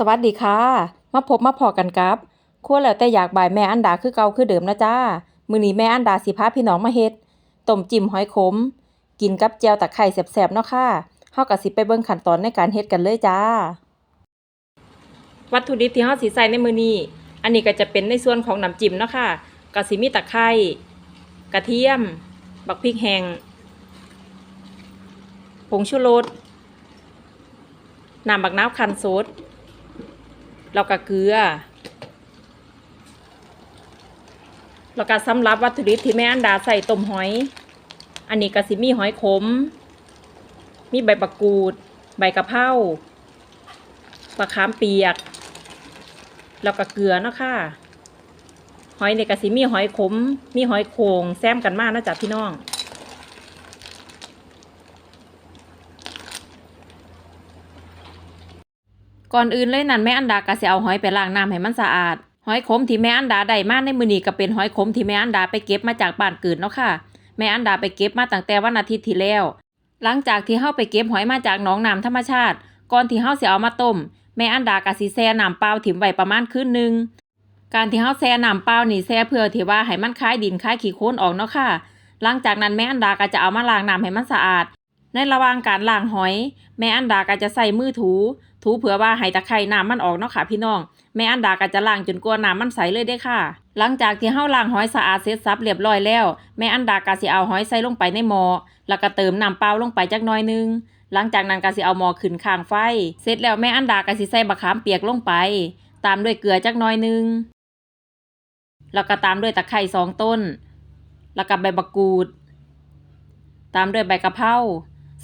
สวัสดีค่ะ มาพบมาพอกันกับครัวแล้วแต่อยากบ่ายแม่อันดาคือเก่าคือเดิมนะจ้า มือนี้แม่อันดาสิพาพี่น้องมาเฮ็ดต้มจิ้มหอยขม กินกับแจวตะไคร้แซ่บๆเนาะค่ะเฮาก็สิไปเบิ่งขั้นตอนในการเฮ็ดกันเลยจ้า วัตถุดิบที่เฮาสิใส่ในมือนี้ อันนี้ก็จะเป็นในส่วนของน้ำจิ้มเนาะค่ะก็สิมีตะไคร้กระเทียม บักพริกแห้งผงชูรสน้ำบักน้ำคั้นสด แล้วก็เกลือแล้วก็สำหรับวัตถุดิบที่แม่อันดาใส่ต้มหอย อันนี้ก็สิมีหอยขม มีใบบักกูด ใบกะเพราปลาขามเปียก แล้วก็เกลือเนาะค่ะ หอยนี่ก็สิมีหอยขม มีหอยโขงแซมกันมากนะจ๊ะพี่น้อง ก่อนอื่นเลยนั่นแม่อันดาก็สิเอาหอยไปล้างน้ำให้มันสะอาด หอยขมที่แม่อันดาได้มาในมื้อนี้ก็เป็นหอยขมที่แม่อันดาไปเก็บมาจากบ้านเกิดเนาะค่ะ แม่อันดาไปเก็บมาตั้งแต่วันอาทิตย์ที่แล้ว หลังจากที่เฮาไปเก็บหอยมาจากหนองน้ำธรรมชาติ ก่อนที่เฮาสิเอามาต้ม แม่อันดาก็สิแช่น้ำเปล่าถิ่มไว้ประมาณคืนหนึง การที่เฮาแช่น้ำเปล่านี่แช่เพื่อที่ว่าให้มันคายดินคายขี้โคลนออกเนาะค่ะ หลังจากนั้นแม่อันดาก็จะเอามาล้างน้ำให้มันสะอาด ในระหว่างการล้างหอย แม่อันดาก็จะใส่มือถู ถูเผื่อว่าให้ตะไคร่น้ำมันออกเนาะค่ะพี่น้อง แม่อันดาก็จะล้างจนกว่าน้ำมันใสเลยเด้ค่ะ หลังจากที่เฮาล้างหอยสะอาดเสร็จสับเรียบร้อยแล้ว แม่อันดาก็สิเอาหอยใส่ลงไปในหม้อแล้วก็เติมน้ำเปล่าลงไปจักน่อยหนึงหลังจากนั้นก็สิเอาหม้อขึ้นข้างไฟ เสร็จแล้วแม่อันดาก็สิใส่บะขามเปียกลงไป ตามด้วยเกลือจักน่อยหนึงแล้วก็ตามด้วยตะไคร่สองต้น แล้วก็ใบบักกูด ตามด้วยใบกะเพรา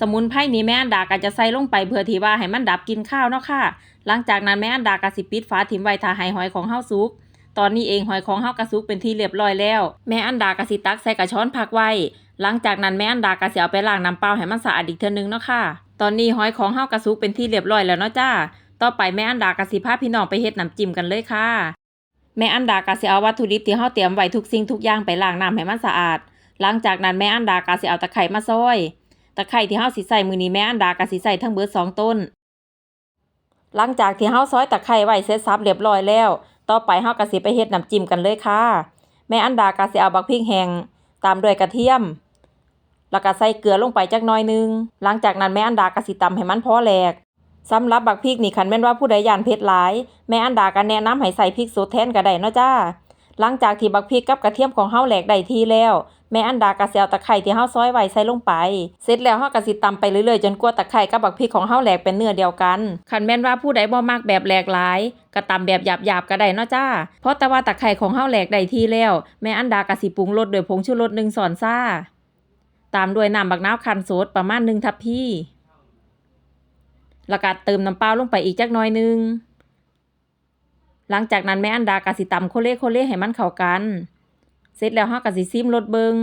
สมุนไพรนี้แม่อันดาก็จะใส่ลงไปเพื่อที่ว่าให้มันดับกินข้าวเนาะค่ะ หลังจากนั้นแม่อันดาก็สิปิดฝาถิ่มไว้ถ้าให้หอยของเฮาสุก ตอนนี้เองหอยของเฮากระสุกเป็นที่เรียบร้อยแล้ว แม่อันดาก็สิตักใส่กระช้อนพักไว้ หลังจากนั้นแม่อันดาก็สิเอาไปล้างน้ำเปล่าให้มันสะอาดอีกเทื่อนึงเนาะค่ะ ตอนนี้หอยของเฮากระสุกเป็นที่เรียบร้อยแล้วเนาะจ้า ต่อไปแม่อันดาก็สิพาพี่น้องไปเฮ็ดน้ำจิ้มกันเลยค่ะ แม่อันดาก็สิเอาวัตถุดิบที่เฮาเตรียมไว้ทุกสิ่งทุกอย่างไปล้างน้ำให้มันสะอาด หลังจากนั้นแม่อันดาก็สิเอาตะไคร้มาซอย ตะไคร้ที่เฮาสิใส่มื้อนี้แม่อันดาก็สิใส่ทั้งเบิดสองต้น หลังจากที่เฮาซอยตะไคร้ไว้เสร็จสับเรียบร้อยแล้ว ต่อไปเฮาก็สิไปเฮ็ดน้ำจิ้มกันเลยค่ะ แม่อันดาก็สิเอาบักพริกแห้งตามด้วยกระเทียม แล้วก็ใส่เกลือลงไปจักหน่อยนึง หลังจากนั้นแม่อันดาก็สิตำให้มันพอแหลกสำหรับบักพริกนี่คันแม่นว่าผู้ใดย่านเผ็ดหลาย แม่อันดาก็แนะนำให้ใส่พริกสดแทนก็ได้เนาะจ้าหลังจากที่บักพริกกับกระเทียมของเฮาแหลกได้ทีแล้ว แม่อันดาก็สิเอาตะไคร้ที่เฮาซอยไว้ใส่ลงไป เสร็จแล้วเฮาก็สิตำไปเรื่อยๆจนกว่าตะไคร้กับบักพริกของเฮาแหลกเป็นเนื้อเดียวกันคันแม่นว่าผู้ใดบ่มักแบบแหลกหลายก็ตำแบบหยาบๆก็ได้เนาะจ้า เพราะแต่ว่าตะไคร้ของเฮาแหลกได้ทีแล้ว แม่อันดาก็สิปรุงรสด้วยผงชูรส1ช้อนซ่า ตามด้วยน้ำบักนาวคั้นสดประมาณ1ทัพพีแล้วก็เติมน้ำเปล่าลงไปอีกจักน่อยนึง หลังจากนั้นแม่อันดาก็สิตำโคเล่โคเล่ให้มันเข้ากัน เสร็จแล้วเฮาก็สิซิมรสเบิง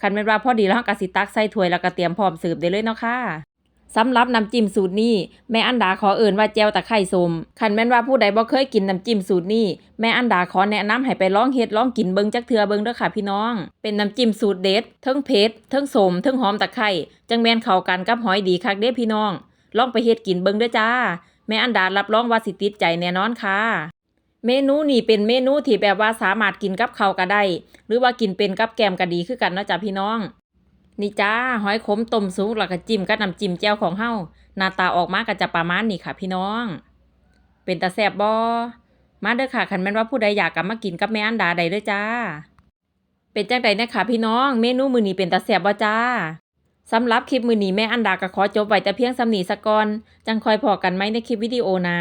คันแม่นว่าพอดีแล้วเฮาก็สิตักใส่ถ้วยแล้วก็เตรียมพร้อมเสิร์ฟได้เลยเนาะค่ะสำหรับน้ำจิ้มสูตรนี้แม่อันดาขอเอิ่นว่าแจวตะไคร่ส้มคันแม่นว่าผู้ใดบ่เคยกินน้ำจิ้มสูตรนี้แม่อันดาขอแนะนำให้ไปลองเฮ็ดลองกินเบิงจักเทื่อเบิงเด้อค่ะพี่น้อง เป็นน้ำจิ้มสูตรเด็ดทั้งเผ็ดทั้งส้มทั้งหอมตะไคร่จังแม่นเข้ากันกับหอยดีคักเด้พี่น้อง ลองไปเฮ็ดกินเบิงเด้อจ้า แม่อันดารับรองว่าสิติดใจแน่นอนค่ะ เมนูนี่เป็นเมนูที่แบบว่าสามารถกินกับข้าวก็ได้ หรือว่ากินเป็นกับแกมก็ดีคือกันเนาะจ้ะพี่น้อง นี่จ้าหอยขมต้มสุกแล้วก็จิ้มกับน้ำจิ้มแจ่วของเฮาหน้าตาออกมาก็จะประมาณนี้ค่ะ พี่น้อง เป็นตาแซ่บบ่มาเด้อค่ะคันแม่นว่าผู้ใดอยากกลับมากินกับแม่อันดาได้เด้อจ้า เป็นจังใดนะคะพี่น้อง เมนูมือนี้เป็นตาแซ่บบ่จ้าสำหรับคลิปมือนี้แม่อันดาก็ขอจบไว้แต่เพียงสำนี้ซะก่อนจังคอยพอกันไหมในคลิปวิดีโอน้า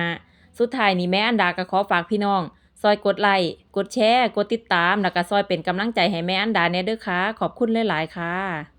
สุดท้ายนี้แม่อันดาก็ขอฝากพี่น้อง ซอยกดไลค์กดแชร์ กดติดตาม แล้วก็ซอยเป็นกำลังใจให้แม่อันดาแน่เด้อค่ะ ขอบคุณหลาย ๆ ค่ะ